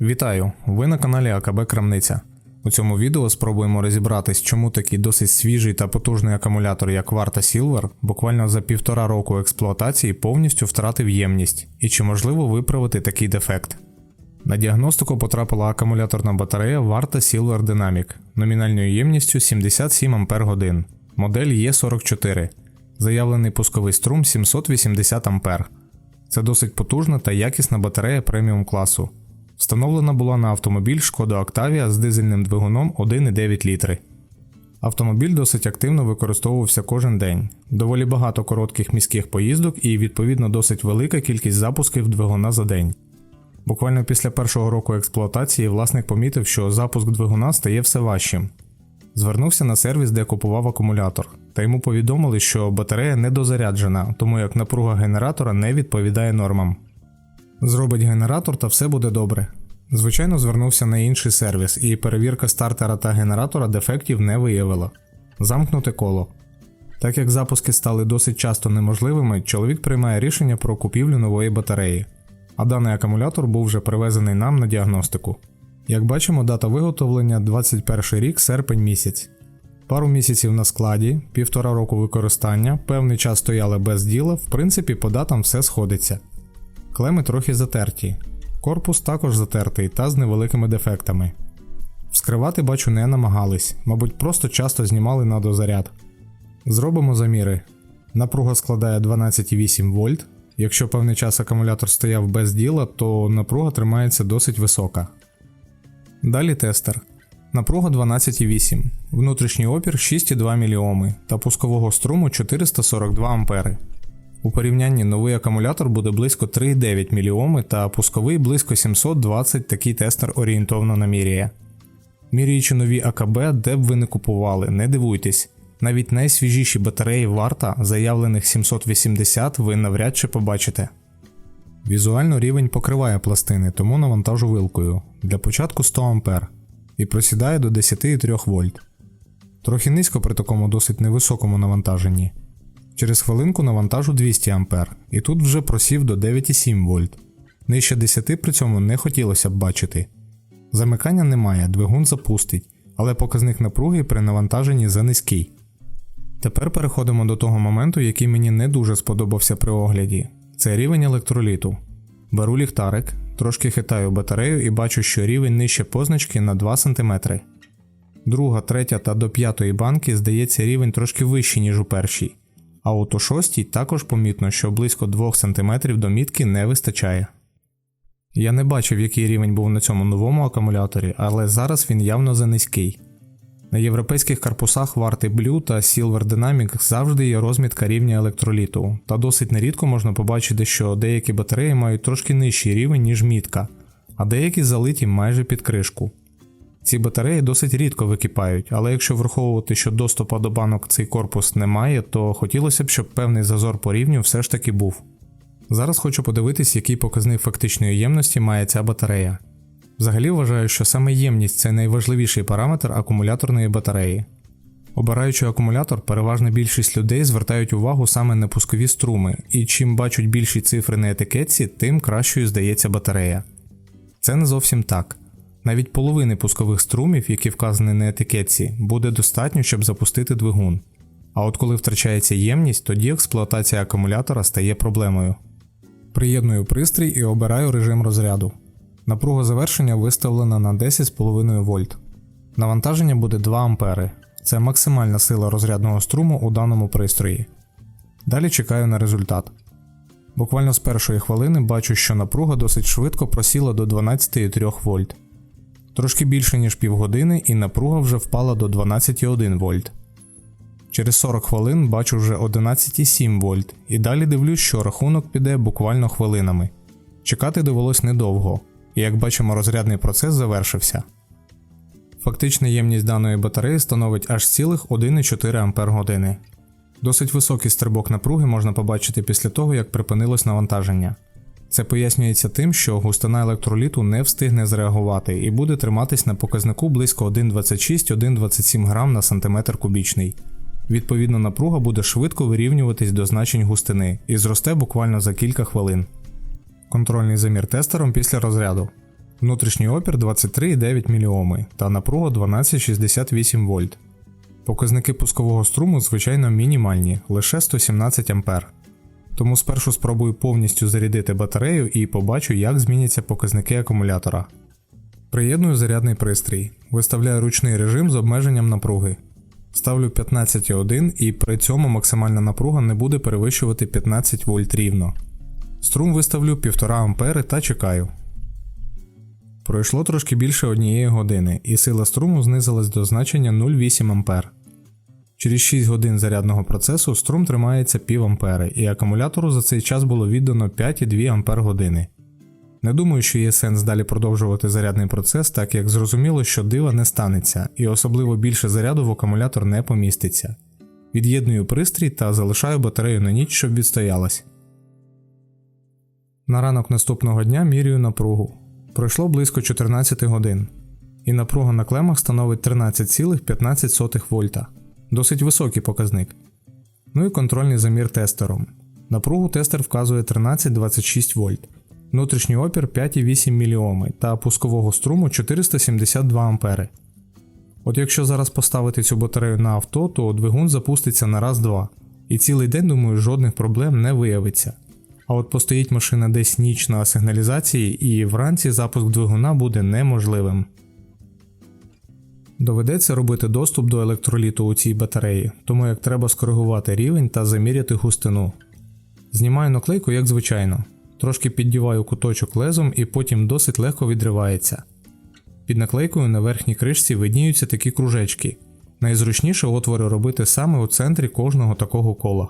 Вітаю! Ви на каналі АКБ Крамниця. У цьому відео спробуємо розібратись, чому такий досить свіжий та потужний акумулятор, як Varta Silver, буквально за півтора року експлуатації повністю втратив ємність, і чи можливо виправити такий дефект. На діагностику потрапила акумуляторна батарея Varta Silver Dynamic номінальною ємністю 77 Ах, модель Е44, заявлений пусковий струм 780 А. Це досить потужна та якісна батарея преміум класу. Встановлена була на автомобіль Шкода Octavia з дизельним двигуном 1,9 літри. Автомобіль досить активно використовувався кожен день, доволі багато коротких міських поїздок і відповідно досить велика кількість запусків двигуна за день. Буквально після першого року експлуатації власник помітив, що запуск двигуна стає все важчим. Звернувся на сервіс, де купував акумулятор, та йому повідомили, що батарея недозаряджена, тому як напруга генератора не відповідає нормам. Зробить генератор та все буде добре. Звичайно, звернувся на інший сервіс, і перевірка стартера та генератора дефектів не виявила. Замкнуте коло. Так як запуски стали досить часто неможливими, чоловік приймає рішення про купівлю нової батареї, а даний акумулятор був вже привезений нам на діагностику. Як бачимо, дата виготовлення 21 рік, серпень місяць. Пару місяців на складі, півтора року використання, певний час стояли без діла, в принципі, по датам все сходиться. Клеми трохи затерті. Корпус також затертий та з невеликими дефектами. Вскривати, бачу, не намагались, мабуть, просто часто знімали на дозаряд. Зробимо заміри. Напруга складає 12,8 вольт. Якщо певний час акумулятор стояв без діла, то напруга тримається досить висока. Далі тестер. Напруга 12,8, внутрішній опір 6,2 мОм та пускового струму 442 А. У порівнянні новий акумулятор буде близько 3,9 мОм та пусковий близько 720, такий тестер орієнтовно наміряє. Міряючи нові АКБ, де б ви не купували, не дивуйтесь, навіть найсвіжіші батареї варта, заявлених 780, ви навряд чи побачите. Візуально рівень покриває пластини, тому навантажу вилкою для початку 100 А і просідає до 10,3 вольт. Трохи низько при такому досить невисокому навантаженні. Через хвилинку навантажу 200 А, і тут вже просів до 9,7 вольт. Нижче 10 при цьому не хотілося б бачити. Замикання немає, двигун запустить, але показник напруги при навантаженні занизький. Тепер переходимо до того моменту, який мені не дуже сподобався при огляді. Це рівень електроліту. Беру ліхтарик, трошки хитаю батарею і бачу, що рівень нижче позначки на 2 см. Друга, третя та до п'ятої банки здається рівень трошки вищий, ніж у першій. А от у шостій також помітно, що близько 2 см до мітки не вистачає. Я не бачив, який рівень був на цьому новому акумуляторі, але зараз він явно занизький. На європейських корпусах варти Blue та Silver Dynamic завжди є розмітка рівня електроліту, та досить нерідко можна побачити, що деякі батареї мають трошки нижчий рівень, ніж мітка, а деякі залиті майже під кришку. Ці батареї досить рідко википають, але якщо враховувати, що доступу до банок цей корпус немає, то хотілося б, щоб певний зазор по рівню все ж таки був. Зараз хочу подивитись, який показник фактичної ємності має ця батарея. Взагалі вважаю, що саме ємність це найважливіший параметр акумуляторної батареї. Обираючи акумулятор, переважна більшість людей звертають увагу саме на пускові струми, і чим бачать більші цифри на етикетці, тим кращою здається батарея. Це не зовсім так. Навіть половини пускових струмів, які вказані на етикетці, буде достатньо, щоб запустити двигун. А от коли втрачається ємність, тоді експлуатація акумулятора стає проблемою. Приєдную пристрій і обираю режим розряду. Напруга завершення виставлена на 10,5 вольт. Навантаження буде 2 А. Це максимальна сила розрядного струму у даному пристрої. Далі чекаю на результат. Буквально з першої хвилини бачу, що напруга досить швидко просіла до 12,3 вольт. Трошки більше ніж півгодини, і напруга вже впала до 12,1 вольт. Через 40 хвилин бачу вже 11,7 вольт, і далі дивлюсь, що рахунок піде буквально хвилинами. Чекати довелось недовго, і як бачимо, розрядний процес завершився. Фактична ємність даної батареї становить аж цілих 1,4 Ах. Досить високий стрибок напруги можна побачити після того, як припинилось навантаження. Це пояснюється тим, що густина електроліту не встигне зреагувати і буде триматись на показнику близько 1,26-1,27 грам на сантиметр кубічний. Відповідно, напруга буде швидко вирівнюватись до значень густини і зросте буквально за кілька хвилин. Контрольний замір тестером після розряду. Внутрішній опір 23,9 мОм та напруга 1268 вольт. Показники пускового струму звичайно мінімальні, лише 117 А. Тому спершу спробую повністю зарядити батарею і побачу, як зміняться показники акумулятора. Приєдную зарядний пристрій. Виставляю ручний режим з обмеженням напруги. Ставлю 15,1 і при цьому максимальна напруга не буде перевищувати 15 вольт рівно. Струм виставлю 1,5 А та чекаю. Пройшло трошки більше однієї години, і сила струму знизилась до значення 0,8 А. Через 6 годин зарядного процесу струм тримається пів ампери, і акумулятору за цей час було віддано 5,2 ампер години. Не думаю, що є сенс далі продовжувати зарядний процес, так як зрозуміло, що дива не станеться, і особливо більше заряду в акумулятор не поміститься. Від'єдную пристрій та залишаю батарею на ніч, щоб відстоялась. На ранок наступного дня міряю напругу. Пройшло близько 14 годин, і напруга на клемах становить 13,15 вольта. Досить високий показник. Ну і контрольний замір тестером. Напругу тестер вказує 13,26 вольт, внутрішній опір 5,8 мОм та пускового струму 472 ампери. От якщо зараз поставити цю батарею на авто, то двигун запуститься на раз-два, і цілий день, думаю, жодних проблем не виявиться. А от постоїть машина десь ніч на сигналізації, і вранці запуск двигуна буде неможливим. Доведеться робити доступ до електроліту у цій батареї, тому як треба скоригувати рівень та заміряти густину. Знімаю наклейку як звичайно, трошки піддіваю куточок лезом і потім досить легко відривається. Під наклейкою на верхній кришці видніються такі кружечки. Найзручніше отвори робити саме у центрі кожного такого кола.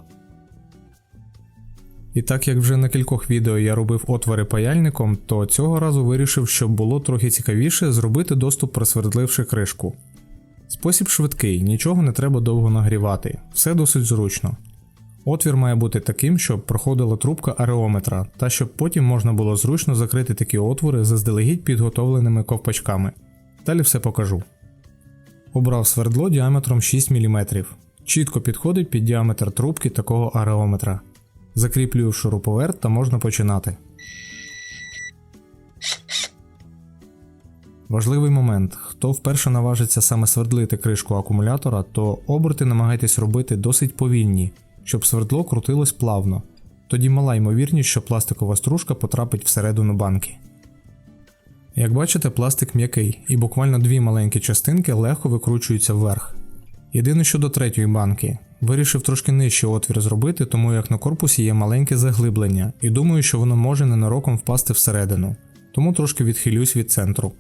І так як вже на кількох відео я робив отвори паяльником, то цього разу вирішив, щоб було трохи цікавіше зробити доступ просвердливши кришку. Спосіб швидкий, нічого не треба довго нагрівати, все досить зручно. Отвір має бути таким, щоб проходила трубка ареометра, та щоб потім можна було зручно закрити такі отвори заздалегідь підготовленими ковпачками. Далі все покажу. Обрав свердло діаметром 6 мм. Чітко підходить під діаметр трубки такого ареометра. Закріплюю шуруповерт та можна починати. Важливий момент: хто вперше наважиться саме свердлити кришку акумулятора, то оберти намагайтесь робити досить повільні, щоб свердло крутилось плавно. Тоді мала ймовірність, що пластикова стружка потрапить всередину банки. Як бачите, пластик м'який, і буквально дві маленькі частинки легко викручуються вверх. Єдине щодо третьої банки, Вирішив трошки нижче отвір зробити, тому як на корпусі є маленьке заглиблення, і думаю, що воно може ненароком впасти всередину, тому трошки відхилюсь від центру.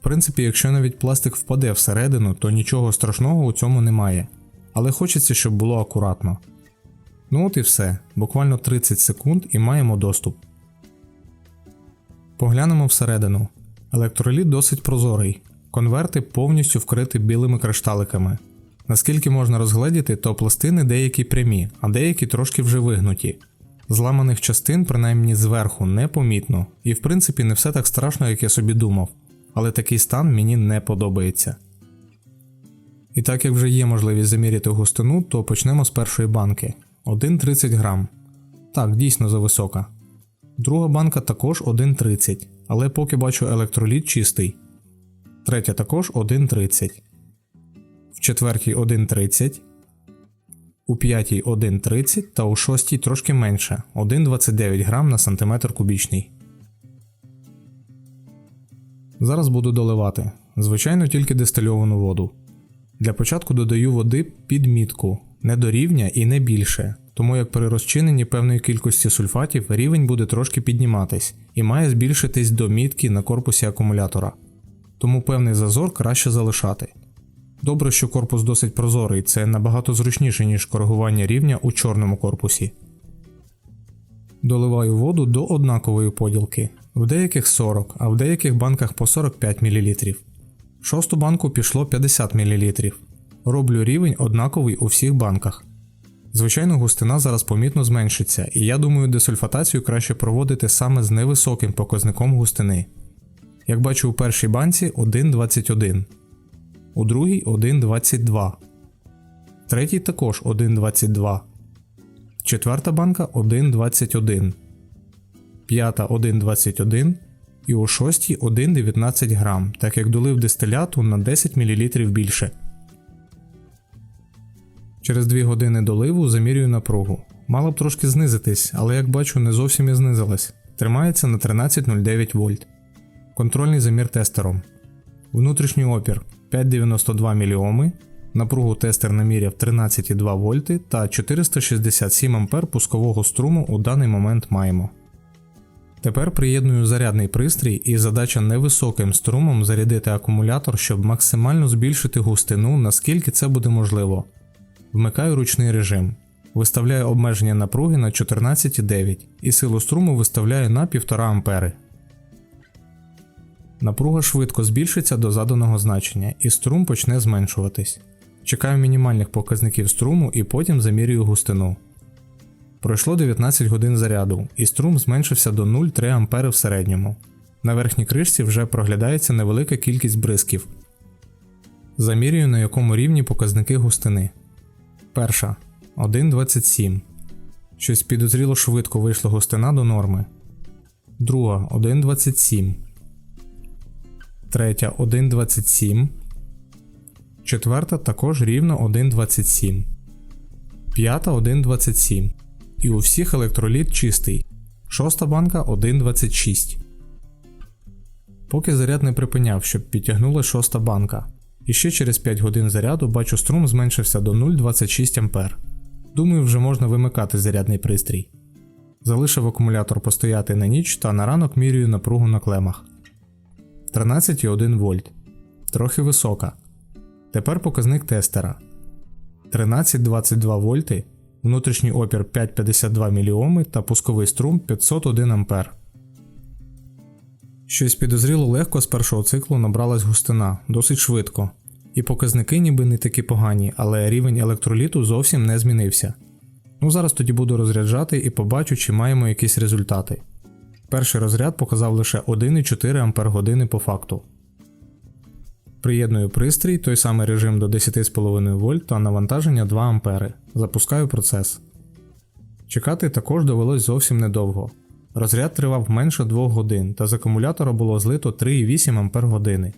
В принципі, якщо навіть пластик впаде всередину, то нічого страшного у цьому немає, але хочеться, щоб було акуратно. Ну от і все, буквально 30 секунд і маємо доступ. Поглянемо всередину. Електроліт досить прозорий, конверти повністю вкриті білими кришталиками. Наскільки можна розгледіти, то пластини деякі прямі, а деякі трошки вже вигнуті. Зламаних частин, принаймні зверху, непомітно, і в принципі не все так страшно, як я собі думав, але такий стан мені не подобається. І так як вже є можливість заміряти густину, то почнемо з першої банки 1,30 грам. Так, дійсно зависока. Друга банка також 1,30, але поки бачу електроліт чистий. Третя також 1,30 четвертій 1,30, у п'ятій 1,30 та у шостій трошки менше 1,29 грам на сантиметр кубічний. Зараз буду доливати. Звичайно, тільки дистильовану воду. Для початку додаю води під мітку, не до рівня і не більше, тому як при розчиненні певної кількості сульфатів рівень буде трошки підніматись і має збільшитись до мітки на корпусі акумулятора. Тому певний зазор краще залишати. Добре, що корпус досить прозорий, це набагато зручніше, ніж коригування рівня у чорному корпусі. Доливаю воду до однакової поділки, в деяких 40, а в деяких банках по 45 мл. В шосту банку пішло 50 мл. Роблю рівень однаковий у всіх банках. Звичайно, густина зараз помітно зменшиться, і я думаю, десульфатацію краще проводити саме з невисоким показником густини. Як бачу у першій банці 1,21 у другій 1,22. Третій також 1,22. Четверта банка 1,21. П'ята 1,21. і у шостій 1,19 грам, так як долив дистиляту на 10 мл більше. Через 2 години доливу замірюю напругу. Мала б трошки знизитись, але як бачу, не зовсім і знизилась. Тримається на 13,09 вольт. Контрольний замір тестером. Внутрішній опір 5,92 мОм. Напругу тестер наміряв 13,2 вольти та 467 А пускового струму у даний момент маємо. Тепер приєдную зарядний пристрій і задача невисоким струмом зарядити акумулятор, щоб максимально збільшити густину, наскільки це буде можливо. Вмикаю ручний режим. Виставляю обмеження напруги на 14,9 і силу струму виставляю на 1,5 А. Напруга швидко збільшиться до заданого значення і струм почне зменшуватись. Чекаю мінімальних показників струму і потім замірюю густину. Пройшло 19 годин заряду, і струм зменшився до 0,3 А в середньому. На верхній кришці вже проглядається невелика кількість бризків. Замірюю на якому рівні показники густини. Перша 1,27. Щось підозріло швидко вийшла густина до норми. Друга 1,27. Третя 1,27. Четверта також рівно 1,27. П'ята 1,27. І у всіх електроліт чистий. Шоста банка 1,26. Поки заряд не припиняв, щоб підтягнула шоста банка. І ще через 5 годин заряду бачу струм зменшився до 0,26 А. Думаю, вже можна вимикати зарядний пристрій. Залишив акумулятор постояти на ніч та на ранок мірюю напругу на клемах. 13,1 вольт. Трохи висока. Тепер показник тестера. 13,22 вольти, внутрішній опір 5,52 мОм та пусковий струм 501 А. Щось підозріло легко з першого циклу набралась густина, досить швидко. І показники ніби не такі погані, але рівень електроліту зовсім не змінився. Ну зараз тоді буду розряджати і побачу, чи маємо якісь результати. Перший розряд показав лише 1,4 Ах по факту. Приєдную пристрій, той самий режим до 10,5 В та навантаження 2 А. Запускаю процес. Чекати також довелось зовсім недовго. Розряд тривав менше 2 годин, та з акумулятора було злито 3,8 Ах.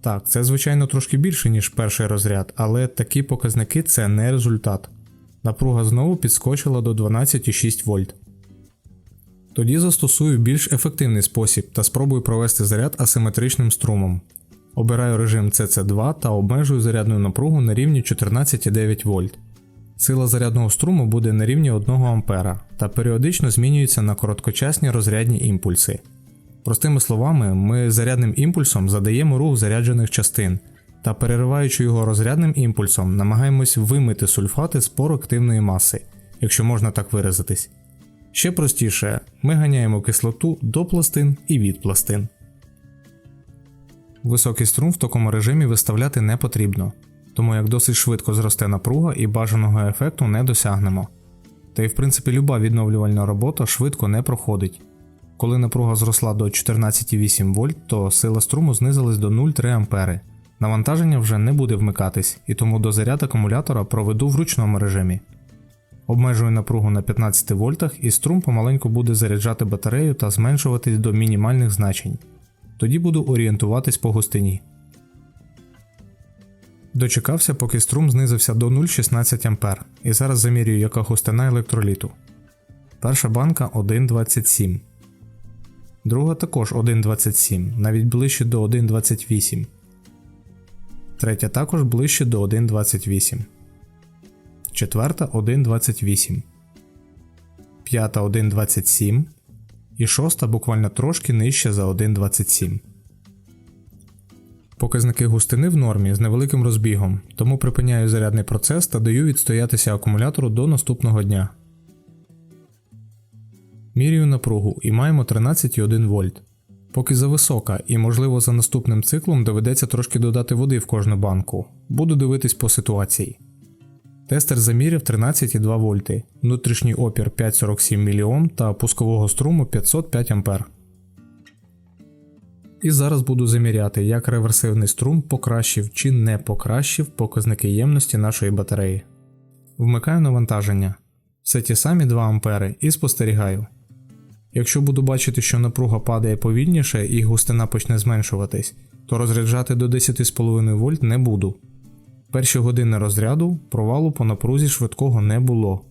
Так, це звичайно трошки більше, ніж перший розряд, але такі показники це не результат. Напруга знову підскочила до 12,6 вольт. Тоді застосую більш ефективний спосіб та спробую провести заряд асиметричним струмом. Обираю режим CC2 та обмежую зарядну напругу на рівні 14,9 вольт. Сила зарядного струму буде на рівні 1 А та періодично змінюється на короткочасні розрядні імпульси. Простими словами, ми зарядним імпульсом задаємо рух заряджених частин та перериваючи його розрядним імпульсом, намагаємось вимити сульфати з пору активної маси, якщо можна так виразитись. Ще простіше, ми ганяємо кислоту до пластин і від пластин. Високий струм в такому режимі виставляти не потрібно, тому як досить швидко зросте напруга і бажаного ефекту не досягнемо. Та й в принципі люба відновлювальна робота швидко не проходить. Коли напруга зросла до 14,8 вольт, то сила струму знизилась до 0,3 А. Навантаження вже не буде вмикатись, і тому до заряд акумулятора проведу в ручному режимі. Обмежую напругу на 15 вольтах і струм помаленьку буде заряджати батарею та зменшуватись до мінімальних значень. Тоді буду орієнтуватись по густині. Дочекався, поки струм знизився до 0,16 А, і зараз замірюю, яка густина електроліту. Перша банка 1,27. Друга також 1,27, навіть ближче до 1,28. Третя також ближче до 1,28. Четверта 1,28. П'ята 1,27. І шоста буквально трошки нижче за 1,27. Показники густини в нормі з невеликим розбігом, тому припиняю зарядний процес та даю відстоятися акумулятору до наступного дня. Мірюю напругу і маємо 13,1 вольт. Поки зависока, і можливо за наступним циклом доведеться трошки додати води в кожну банку. Буду дивитись по ситуації. Тестер заміряв 13,2 вольти, внутрішній опір 547 мОм та пускового струму 505 А. І зараз буду заміряти, як реверсивний струм покращив чи не покращив показники ємності нашої батареї. Вмикаю навантаження. Все ті самі 2 А і спостерігаю. Якщо буду бачити, що напруга падає повільніше і густина почне зменшуватись, то розряджати до 10,5 вольт не буду. Перші години розряду провалу по напрузі швидкого не було.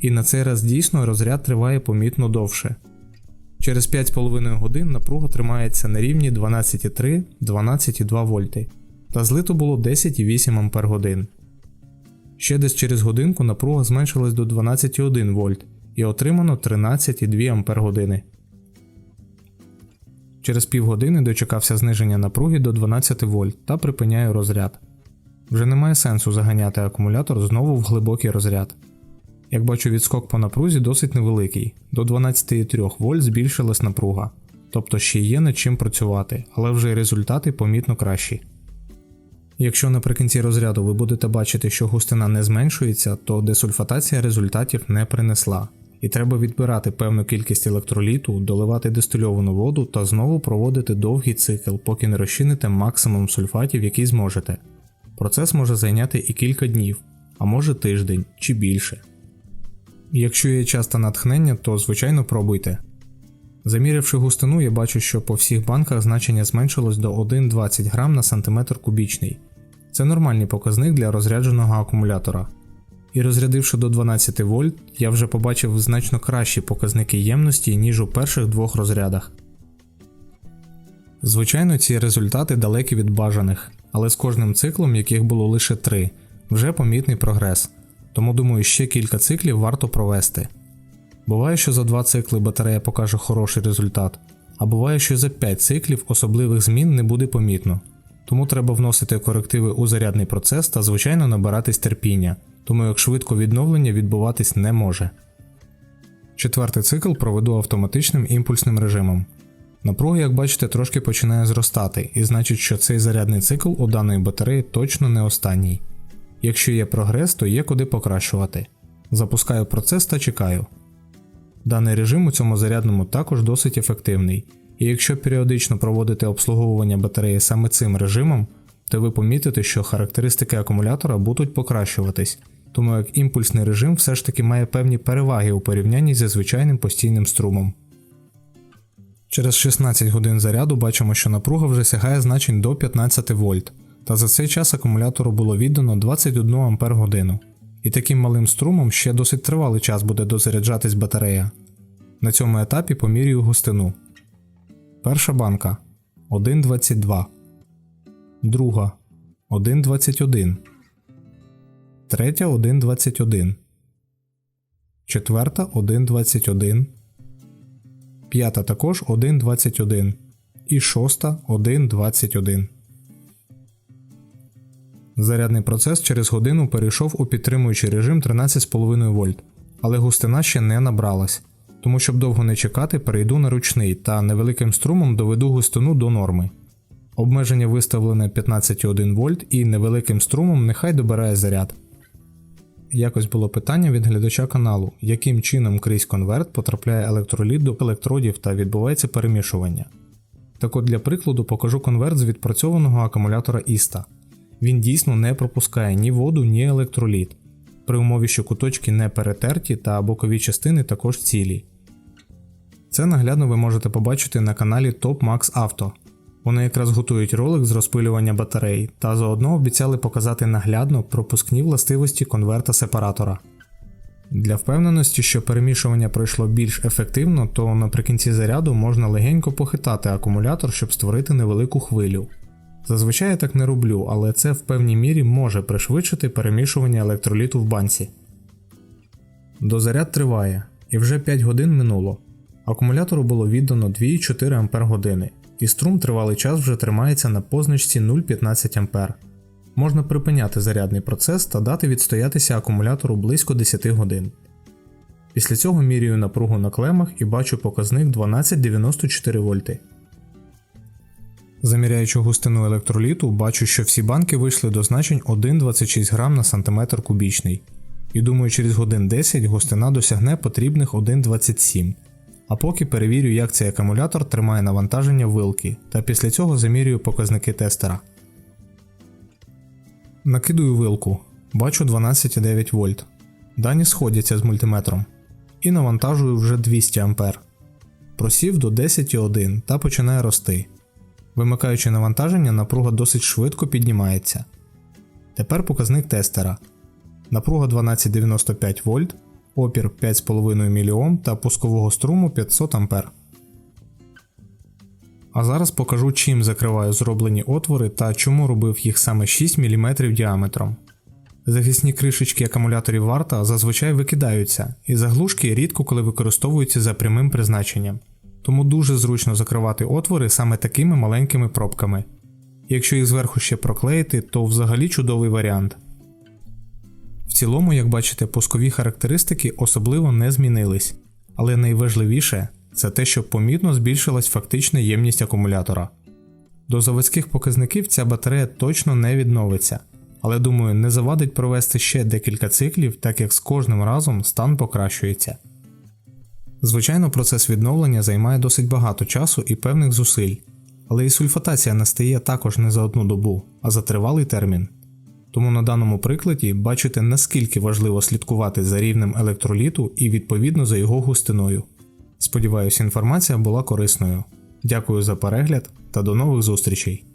І на цей раз дійсно розряд триває помітно довше. Через 5,5 годин напруга тримається на рівні 12,3-12,2 вольти, та злито було 10,8 Ампер годин. Ще десь через годинку напруга зменшилась до 12,1 вольт і отримано 13,2 Ампер години. Через півгодини дочекався зниження напруги до 12 вольт та припиняю розряд. Вже немає сенсу заганяти акумулятор знову в глибокий розряд. Як бачу, відскок по напрузі досить невеликий, до 12,3 вольт збільшилась напруга, тобто ще є над чим працювати, але вже результати помітно кращі. Якщо наприкінці розряду ви будете бачити, що густина не зменшується, то десульфатація результатів не принесла, і треба відбирати певну кількість електроліту, доливати дистильовану воду та знову проводити довгий цикл, поки не розчините максимум сульфатів, який зможете. Процес може зайняти і кілька днів, а може тиждень чи більше. Якщо є часто натхнення, то звичайно пробуйте. Замірявши густину, я бачу, що по всіх банках значення зменшилось до 1,20 грам на сантиметр кубічний. Це нормальний показник для розрядженого акумулятора. І розрядивши до 12 вольт, я вже побачив значно кращі показники ємності, ніж у перших двох розрядах. Звичайно, ці результати далекі від бажаних, але з кожним циклом, яких було лише три, вже помітний прогрес. Тому думаю, ще кілька циклів варто провести. Буває, що за два цикли батарея покаже хороший результат, а буває, що за 5 циклів особливих змін не буде помітно. Тому треба вносити корективи у зарядний процес та, звичайно, набиратись терпіння, тому як швидко відновлення відбуватись не може. Четвертий цикл проведу автоматичним імпульсним режимом. Напруга, як бачите, трошки починає зростати, і значить, що цей зарядний цикл у даної батареї точно не останній. Якщо є прогрес, то є куди покращувати. Запускаю процес та чекаю. Даний режим у цьому зарядному також досить ефективний, і якщо періодично проводити обслуговування батареї саме цим режимом, то ви помітите, що характеристики акумулятора будуть покращуватись, тому як імпульсний режим все ж таки має певні переваги у порівнянні зі звичайним постійним струмом. Через 16 годин заряду бачимо, що напруга вже сягає значень до 15 вольт, та за цей час акумулятору було віддано 21 Ампер годину. І таким малим струмом ще досить тривалий час буде дозаряджатись батарея. На цьому етапі помірюю густину. Перша банка 1,22. Друга 1,21. Третя 1,21. Четверта 1,21. П'ята також 1,21. І шоста 1,21. Зарядний процес через годину перейшов у підтримуючий режим 13,5 вольт, але густина ще не набралась. Тому щоб довго не чекати, перейду на ручний та невеликим струмом доведу густину до норми. Обмеження виставлене 15,1 вольт і невеликим струмом нехай добирає заряд. Якось було питання від глядача каналу, яким чином крізь конверт потрапляє електроліт до електродів та відбувається перемішування. Так от для прикладу покажу конверт з відпрацьованого акумулятора Іста. Він дійсно не пропускає ні воду, ні електроліт, при умові, що куточки не перетерті та бокові частини також цілі. Це наглядно ви можете побачити на каналі Top Max Auto. Вони якраз готують ролик з розпилювання батарей та заодно обіцяли показати наглядно пропускні властивості конверта сепаратора. Для впевненості, що перемішування пройшло більш ефективно, то наприкінці заряду можна легенько похитати акумулятор, щоб створити невелику хвилю. Зазвичай я так не роблю, але це в певній мірі може пришвидшити перемішування електроліту в банці. Дозаряд триває, і вже 5 годин минуло. Акумулятору було віддано 2,4 Ампер години, і струм тривалий час вже тримається на позначці 0,15 Ампер. Можна припиняти зарядний процес та дати відстоятися акумулятору близько 10 годин. Після цього міряю напругу на клемах і бачу показник 1294 вольти. Заміряючи густину електроліту, бачу, що всі банки вийшли до значень 1,26 грам на сантиметр кубічний. І думаю, через годин 10 густина досягне потрібних 1,27. А поки перевірю, як цей акумулятор тримає навантаження вилки, та після цього замірюю показники тестера. Накидую вилку, бачу 12,9 вольт. Дані сходяться з мультиметром. І навантажую вже 200 А. Просів до 10,1 та починає рости. Вимикаючи навантаження, напруга досить швидко піднімається. Тепер показник тестера. Напруга 1295 вольт, опір 5,5 мОм та пускового струму 500 А. А зараз покажу, чим закриваю зроблені отвори та чому робив їх саме 6 мм діаметром. Захисні кришечки акумуляторів варта зазвичай викидаються, і заглушки рідко коли використовуються за прямим призначенням, тому дуже зручно закривати отвори саме такими маленькими пробками. Якщо їх зверху ще проклеїти, то взагалі чудовий варіант. Цілому, як бачите, пускові характеристики особливо не змінились, але найважливіше це те, що помітно збільшилась фактична ємність акумулятора. До заводських показників ця батарея точно не відновиться, але думаю, не завадить провести ще декілька циклів, так як з кожним разом стан покращується. Звичайно, процес відновлення займає досить багато часу і певних зусиль, але і сульфатація настає також не за одну добу, а за тривалий термін. Тому на даному прикладі бачите наскільки важливо слідкувати за рівнем електроліту і відповідно за його густиною. Сподіваюся, інформація була корисною. Дякую за перегляд та до нових зустрічей!